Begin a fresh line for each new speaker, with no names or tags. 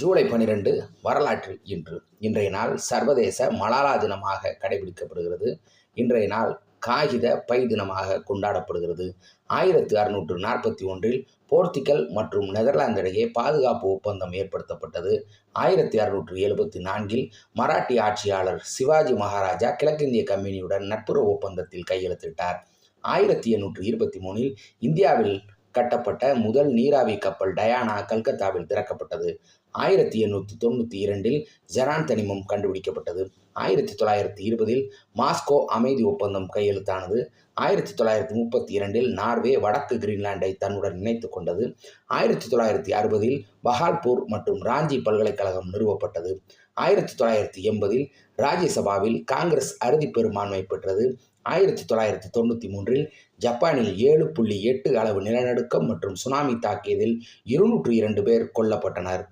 ஜூலை பனிரெண்டு வரலாற்று இன்று. இன்றைய நாள் சர்வதேச மலாலா தினமாக கடைபிடிக்கப்படுகிறது. இன்றைய நாள் காகித பை தினமாக கொண்டாடப்படுகிறது. ஆயிரத்தி அறுநூற்று நாற்பத்தி ஒன்றில் போர்த்துகல் மற்றும் நெதர்லாந்து இடையே பாதுகாப்பு ஒப்பந்தம் ஏற்படுத்தப்பட்டது. ஆயிரத்தி அறுநூற்று எழுபத்தி நான்கில் மராட்டி ஆட்சியாளர் சிவாஜி மகாராஜா கிழக்கிந்திய கம்பெனியுடன் நட்புறவு ஒப்பந்தத்தில் கையெழுத்திட்டார். ஆயிரத்தி எண்ணூற்று இருபத்தி மூணில் இந்தியாவில் கட்டப்பட்ட முதல் நீராவி கப்பல் டயானா கல்கத்தாவில் திறக்கப்பட்டது. ஆயிரத்தி எண்ணூற்றி தொண்ணூற்றி இரண்டில் ஜெரான் தனிமம் கண்டுபிடிக்கப்பட்டது. ஆயிரத்தி தொள்ளாயிரத்தி இருபதில் மாஸ்கோ அமைதி ஒப்பந்தம் கையெழுத்தானது. ஆயிரத்தி தொள்ளாயிரத்தி முப்பத்தி இரண்டில் நார்வே வடக்கு கிரீன்லாண்டை தன்னுடன் இணைத்து கொண்டது. ஆயிரத்தி தொள்ளாயிரத்தி அறுபதில் பஹால்பூர் மற்றும் ராஞ்சி பல்கலைக்கழகம் நிறுவப்பட்டது. ஆயிரத்தி தொள்ளாயிரத்தி எண்பதில் ராஜ்யசபாவில் காங்கிரஸ் அறுதி பெரும்பான்மை பெற்றது. ஆயிரத்தி தொள்ளாயிரத்தி தொண்ணூற்றி மூன்றில் ஜப்பானில் ஏழு புள்ளி எட்டு அளவு நிலநடுக்கம் மற்றும் சுனாமி தாக்கியதில் இருநூற்று இரண்டு பேர் கொல்லப்பட்டனர்.